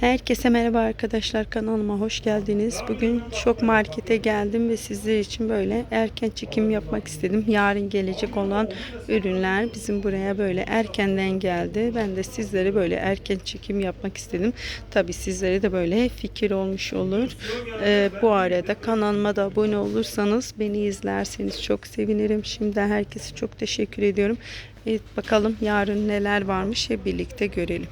Herkese merhaba arkadaşlar kanalıma hoş geldiniz. Bugün şok markete geldim ve sizler için böyle erken çekim yapmak istedim. Yarın gelecek olan ürünler bizim buraya böyle erkenden geldi. Ben de sizlere böyle erken çekim yapmak istedim. Tabi sizlere de böyle fikir olmuş olur. Ee, bu arada kanalıma da abone olursanız beni izlerseniz çok sevinirim. Şimdi herkese çok teşekkür ediyorum. Evet bakalım yarın neler varmış hep birlikte görelim.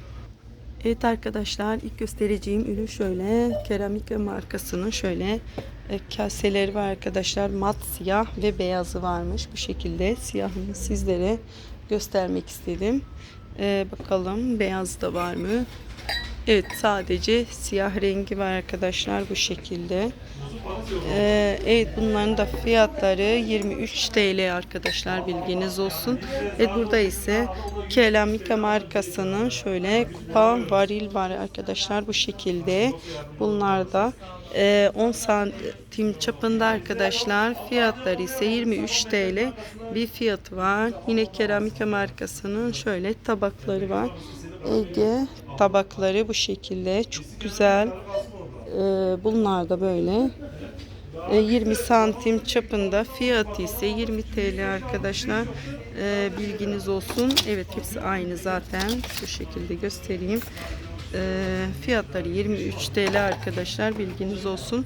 Evet arkadaşlar ilk göstereceğim ürün şöyle. Keramik markasının şöyle e, kaseleri var arkadaşlar. Mat siyah ve beyazı varmış. Bu şekilde siyahını sizlere göstermek istedim. E, bakalım beyaz da var mı? Evet sadece siyah rengi var arkadaşlar bu şekilde ee, evet bunların da fiyatları 23 TL arkadaşlar bilginiz olsun. Evet burada ise Keramika markasının şöyle kupa varil var arkadaşlar bu şekilde. Bunlar da e, 10 santim çapında arkadaşlar. Fiyatları ise 23 TL bir fiyatı var. Yine Keramika markasının şöyle tabakları var. Ege tabakları bu şekilde çok güzel. Ee, bunlar da böyle. E, 20 santim çapında fiyatı ise 20 TL arkadaşlar. Ee, bilginiz olsun. Evet hepsi aynı zaten. Bu şekilde göstereyim. Ee, fiyatları 23 TL arkadaşlar. Bilginiz olsun.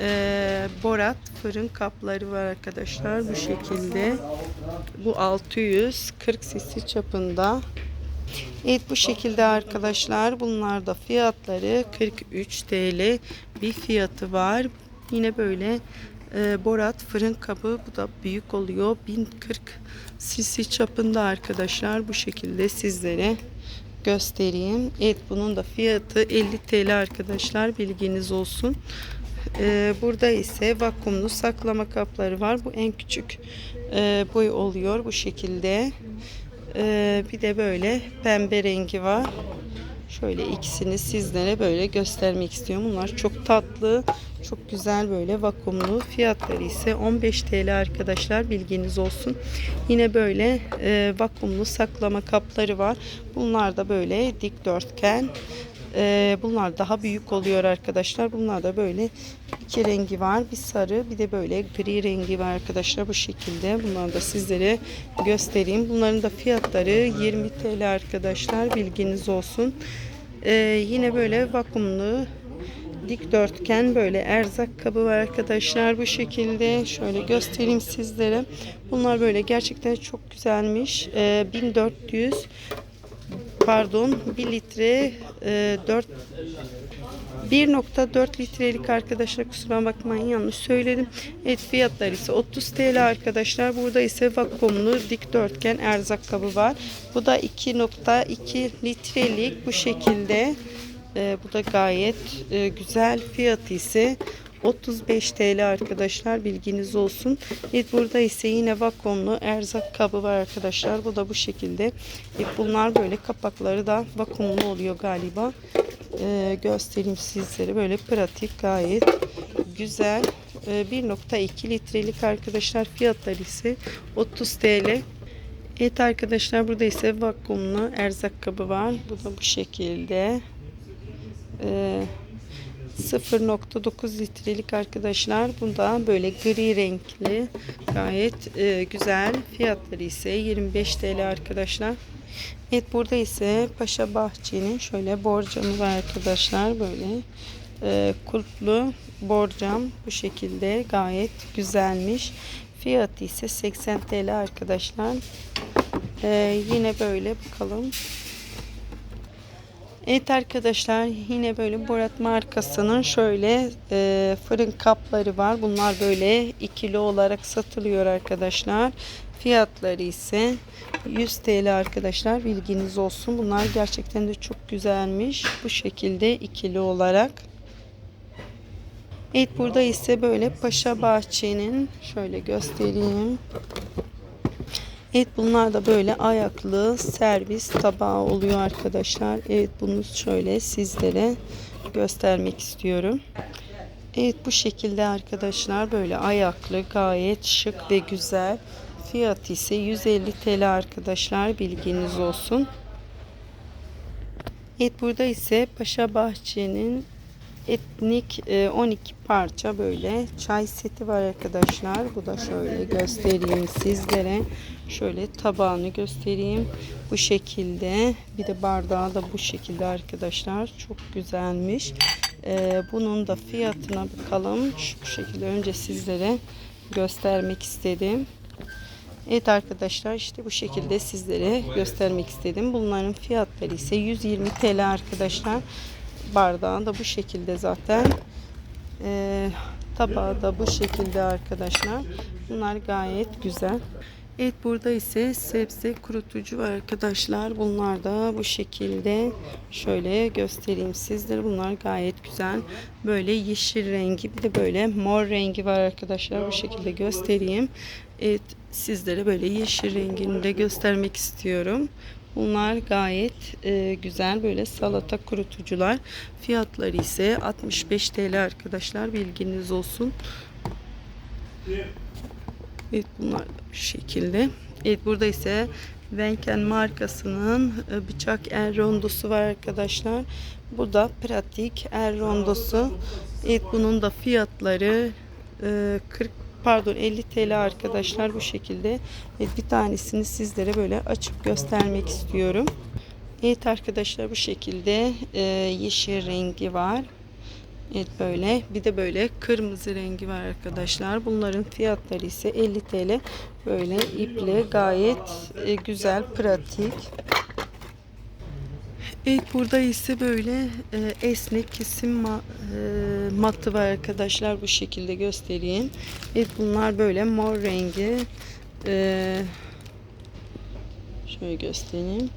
Ee, Borat fırın kapları var arkadaşlar. Bu şekilde. Bu 640 cc çapında Evet bu şekilde arkadaşlar bunlar da fiyatları 43 TL bir fiyatı var. Yine böyle e, Borat fırın kabı bu da büyük oluyor 1040 cc çapında arkadaşlar bu şekilde sizlere göstereyim. Evet bunun da fiyatı 50 TL arkadaşlar bilginiz olsun. Ee, burada ise vakumlu saklama kapları var. Bu en küçük e, boy oluyor bu şekilde. Ee, bir de böyle pembe rengi var. Şöyle ikisini sizlere böyle göstermek istiyorum. Bunlar çok tatlı, çok güzel böyle vakumlu. Fiyatları ise 15 TL arkadaşlar bilginiz olsun. Yine böyle e, vakumlu saklama kapları var. Bunlar da böyle dikdörtgen. E, bunlar daha büyük oluyor arkadaşlar. Bunlar da böyle iki rengi var. Bir sarı bir de böyle gri rengi var arkadaşlar bu şekilde. Bunları da sizlere göstereyim. Bunların da fiyatları 20 TL arkadaşlar bilginiz olsun. Ee, yine böyle vakumlu dikdörtgen böyle erzak kabı var arkadaşlar bu şekilde şöyle göstereyim sizlere bunlar böyle gerçekten çok güzelmiş ee, 1400 pardon 1 litre e, 4 1.4 litrelik arkadaşlar kusura bakmayın yanlış söyledim. Evet fiyatları ise 30 TL arkadaşlar. Burada ise vakumlu dikdörtgen erzak kabı var. Bu da 2.2 litrelik bu şekilde. Ee, bu da gayet e, güzel. Fiyatı ise 35 TL arkadaşlar bilginiz olsun. Evet burada ise yine vakumlu erzak kabı var arkadaşlar. Bu da bu şekilde. Evet, bunlar böyle kapakları da vakumlu oluyor galiba. Ee, göstereyim sizlere böyle pratik gayet güzel. Ee, 1.2 litrelik arkadaşlar fiyatları ise 30 TL. Evet arkadaşlar burada ise vakumlu erzak kabı var. Bu da bu şekilde. Ee, 0.9 litrelik arkadaşlar. Bunda böyle gri renkli gayet e, güzel. Fiyatları ise 25 TL arkadaşlar. Evet burada ise Paşa Bahçe'nin şöyle borcamı var arkadaşlar. Böyle e, kulplu borcam bu şekilde gayet güzelmiş. Fiyatı ise 80 TL arkadaşlar. E, yine böyle bakalım. Evet arkadaşlar yine böyle Borat markasının şöyle e, fırın kapları var. Bunlar böyle ikili olarak satılıyor arkadaşlar. Fiyatları ise 100 TL arkadaşlar bilginiz olsun. Bunlar gerçekten de çok güzelmiş. Bu şekilde ikili olarak. Evet burada ise böyle Paşa Bahçe'nin şöyle göstereyim. Evet bunlar da böyle ayaklı servis tabağı oluyor arkadaşlar. Evet bunu şöyle sizlere göstermek istiyorum. Evet bu şekilde arkadaşlar böyle ayaklı gayet şık ve güzel. Fiyatı ise 150 TL arkadaşlar bilginiz olsun. Evet burada ise Paşa Bahçe'nin etnik e, 12 parça böyle çay seti var arkadaşlar. Bu da şöyle göstereyim sizlere. Şöyle tabağını göstereyim. Bu şekilde. Bir de bardağı da bu şekilde arkadaşlar. Çok güzelmiş. E, bunun da fiyatına bakalım. Şu şekilde önce sizlere göstermek istedim. Evet arkadaşlar işte bu şekilde sizlere göstermek istedim. Bunların fiyatları ise 120 TL arkadaşlar. Bardağı da bu şekilde zaten. Ee, tabağı da bu şekilde arkadaşlar. Bunlar gayet güzel. Evet burada ise sebze kurutucu var arkadaşlar. Bunlar da bu şekilde şöyle göstereyim sizlere. Bunlar gayet güzel. Böyle yeşil rengi bir de böyle mor rengi var arkadaşlar. Bu şekilde göstereyim. Evet sizlere böyle yeşil rengini de göstermek istiyorum. Bunlar gayet e, güzel böyle salata kurutucular. Fiyatları ise 65 TL arkadaşlar bilginiz olsun. Evet bunlar bu şekilde. Evet burada ise Venken markasının e, bıçak el rondosu var arkadaşlar. Bu da pratik el rondosu. Evet bunun da fiyatları e, 40 pardon 50 TL arkadaşlar bu şekilde. Bir tanesini sizlere böyle açıp göstermek istiyorum. Evet arkadaşlar bu şekilde e, yeşil rengi var. Evet böyle. Bir de böyle kırmızı rengi var arkadaşlar. Bunların fiyatları ise 50 TL. Böyle iple gayet e, güzel, pratik. Evet burada ise böyle e, esnek kesim ma, e, matı var arkadaşlar. Bu şekilde göstereyim. Evet bunlar böyle mor rengi. E, şöyle göstereyim.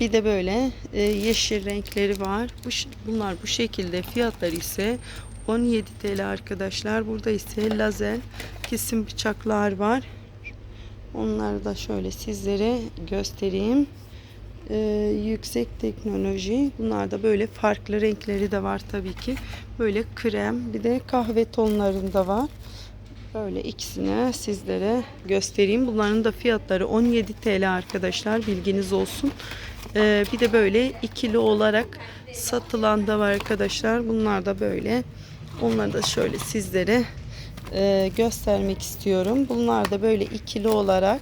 Bir de böyle e, yeşil renkleri var. Bu, bunlar bu şekilde. Fiyatları ise 17 TL arkadaşlar. Burada ise lazer kesim bıçaklar var. Onları da şöyle sizlere göstereyim. E, yüksek teknoloji. Bunlar da böyle farklı renkleri de var tabii ki. Böyle krem bir de kahve tonlarında var. Böyle ikisini sizlere göstereyim. Bunların da fiyatları 17 TL arkadaşlar. Bilginiz olsun. Ee, bir de böyle ikili olarak satılan da var arkadaşlar. Bunlar da böyle. Onları da şöyle sizlere e, göstermek istiyorum. Bunlar da böyle ikili olarak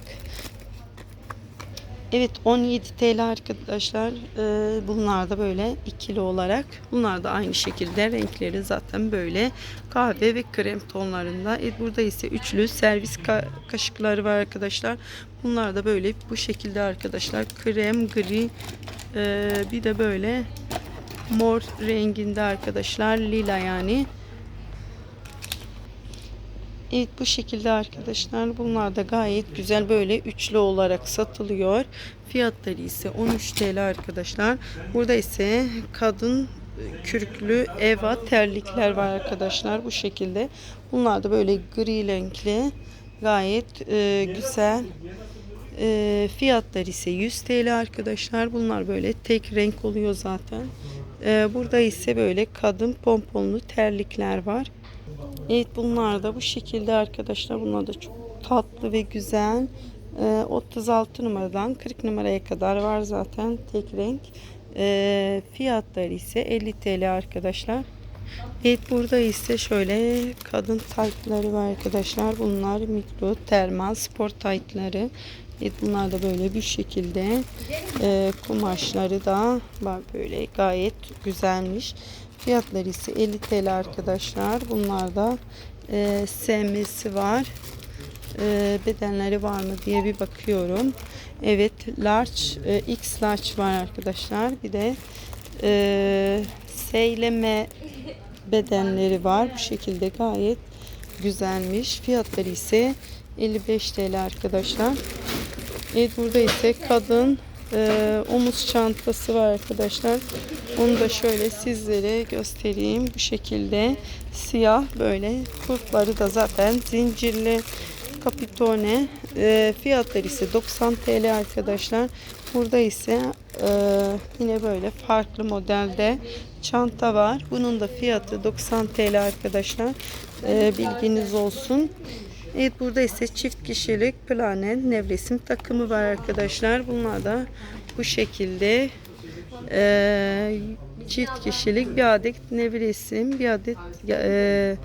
Evet 17 TL arkadaşlar. Ee, bunlar da böyle ikili olarak. Bunlar da aynı şekilde renkleri zaten böyle kahve ve krem tonlarında. Evet, burada ise üçlü servis ka kaşıkları var arkadaşlar. Bunlar da böyle bu şekilde arkadaşlar. Krem, gri ee, bir de böyle mor renginde arkadaşlar. Lila yani. Evet bu şekilde arkadaşlar bunlar da gayet güzel böyle üçlü olarak satılıyor. Fiyatları ise 13 TL arkadaşlar. Burada ise kadın kürklü eva terlikler var arkadaşlar bu şekilde. Bunlar da böyle gri renkli gayet e, güzel. E, fiyatları ise 100 TL arkadaşlar. Bunlar böyle tek renk oluyor zaten. E, burada ise böyle kadın pomponlu terlikler var. Evet bunlar da bu şekilde arkadaşlar. Bunlar da çok tatlı ve güzel. Ee, 36 numaradan 40 numaraya kadar var zaten tek renk. Ee, fiyatları ise 50 TL arkadaşlar. Evet burada ise şöyle kadın taytları var arkadaşlar. Bunlar mikro termal spor taytları. Bunlar da böyle bir şekilde e, kumaşları da bak böyle gayet güzelmiş. Fiyatları ise 50 TL arkadaşlar. Bunlarda e, SM'si var. E, bedenleri var mı diye bir bakıyorum. Evet large, e, X large var arkadaşlar. Bir de e, S bedenleri var. Bu şekilde gayet güzelmiş. Fiyatları ise 55 TL arkadaşlar. Evet burada ise kadın e, omuz çantası var arkadaşlar. Onu da şöyle sizlere göstereyim. Bu şekilde siyah böyle kurtları da zaten zincirli kapitone e, fiyatları ise 90 TL arkadaşlar. Burada ise e, yine böyle farklı modelde çanta var. Bunun da fiyatı 90 TL arkadaşlar. E, bilginiz olsun. Evet burada ise çift kişilik planet nevresim takımı var arkadaşlar. Bunlar da bu şekilde Ee, çift kişilik bir adet nevresim, bir adet e,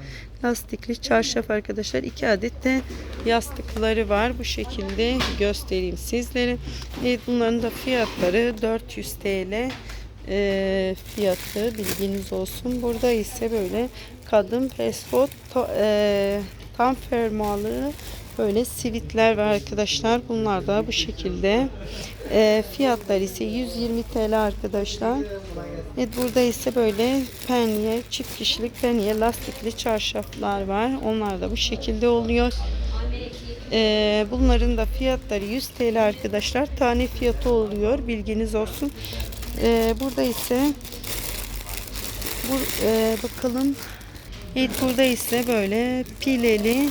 lastikli çarşaf arkadaşlar. iki adet de yastıkları var. Bu şekilde göstereyim sizlere. Evet, bunların da fiyatları 400 TL e, fiyatı bilginiz olsun. Burada ise böyle kadın fast e, tam fermuarlı böyle sivitler var arkadaşlar. Bunlar da bu şekilde. E, fiyatlar ise 120 TL arkadaşlar. Evet burada ise böyle penye, çift kişilik penye lastikli çarşaflar var. Onlar da bu şekilde oluyor. Ee, bunların da fiyatları 100 TL arkadaşlar. Tane fiyatı oluyor. Bilginiz olsun. Ee, burada ise bu, e, bakalım. Evet burada ise böyle pileli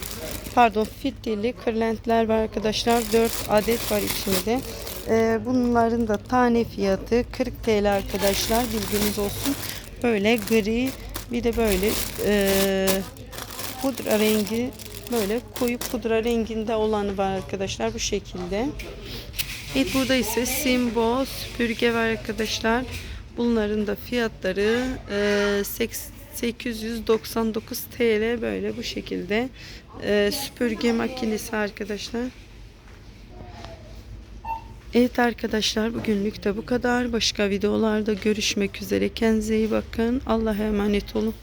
pardon fitilli kırlentler var arkadaşlar. 4 adet var içinde. Ee, bunların da tane fiyatı 40 TL arkadaşlar. Bilginiz olsun. Böyle gri bir de böyle e, pudra rengi böyle koyu pudra renginde olanı var arkadaşlar bu şekilde. Evet burada ise Simbo süpürge var arkadaşlar. Bunların da fiyatları e, seks- 899 TL böyle bu şekilde e, süpürge makinesi arkadaşlar. Evet arkadaşlar bugünlük de bu kadar. Başka videolarda görüşmek üzere. Kendinize iyi bakın. Allah'a emanet olun.